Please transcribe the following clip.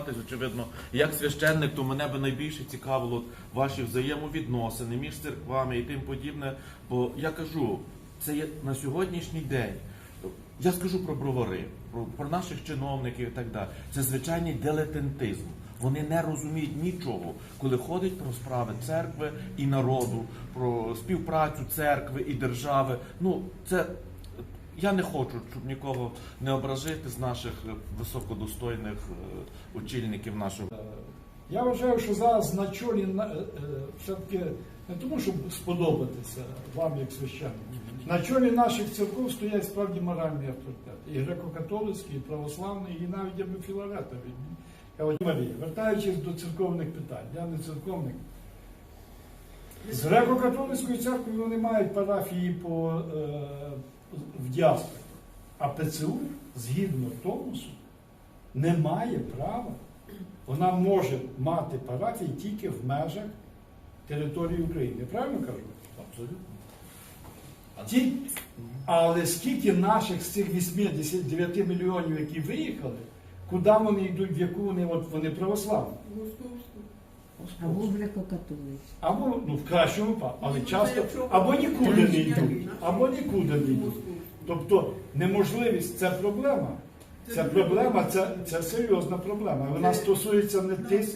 спілкуватись, очевидно, як священник, то мене би найбільше цікавило ваші взаємовідносини між церквами і тим подібне. Бо я кажу, це є на сьогоднішній день. Я скажу про бровари, про, про наших чиновників і так далі. Це звичайний дилетантизм. Вони не розуміють нічого, коли ходить про справи церкви і народу, про співпрацю церкви і держави. Ну, це я не хочу, щоб нікого не ображити з наших е, високодостойних е, очільників нашого. Я вважаю, що зараз на чолі е, е, все-таки не тому, щоб сподобатися вам як священнику. На чолі наших церков стоять справді моральні авторитети. І греко-католицькі, і православні, і навіть я би філаретові. Марія, вертаючись до церковних питань, я не церковник. З греко-католицькою церквою вони мають парафії по, е, в діаспорі. А ПЦУ, згідно тонусу, не має права. Вона може мати парафії тільки в межах території України. Правильно кажу? Абсолютно. Ті, але скільки наших з цих 89 мільйонів, які виїхали, куди вони йдуть, в яку вони, от вони православні? Або греко-католицькі. Або ну, в кращому випадку, але Ну, часто, або нікуди не йдуть, або нікуди не йдуть. Тобто неможливість це проблема. Це проблема, це, це серйозна проблема. Вона стосується не тих.